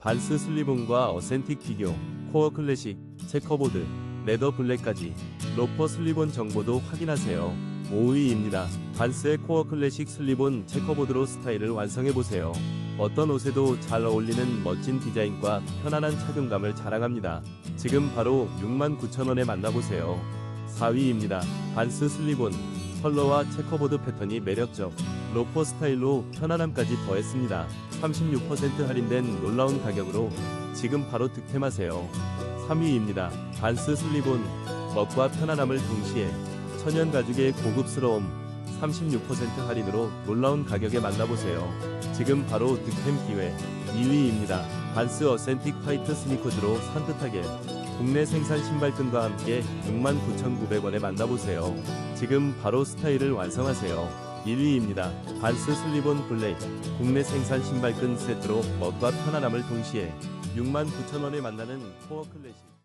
반스 슬리본과 어센틱 비교, 코어 클래식, 체커보드, 레더 블랙까지 로퍼 슬리본 정보도 확인하세요. 5위입니다. 반스의 코어 클래식 슬리본 체커보드로 스타일을 완성해보세요. 어떤 옷에도 잘 어울리는 멋진 디자인과 편안한 착용감을 자랑합니다. 지금 바로 69,000원에 만나보세요. 4위입니다. 반스 슬리본 컬러와 체커보드 패턴이 매력적 로퍼 스타일로 편안함까지 더했습니다. 36% 할인된 놀라운 가격으로 지금 바로 득템하세요. 3위입니다. 반스 슬리본 멋과 편안함을 동시에 천연 가죽의 고급스러움 36% 할인으로 놀라운 가격에 만나보세요. 지금 바로 득템 기회 2위입니다. 반스 어센틱 화이트 스니커즈로 산뜻하게 국내 생산 신발끈과 함께 69,900원에 만나보세요. 지금 바로 스타일을 완성하세요. 1위입니다. 반스 슬리본 블랙 국내 생산 신발끈 세트로 멋과 편안함을 동시에 69,000원에 만나는 코어 클래식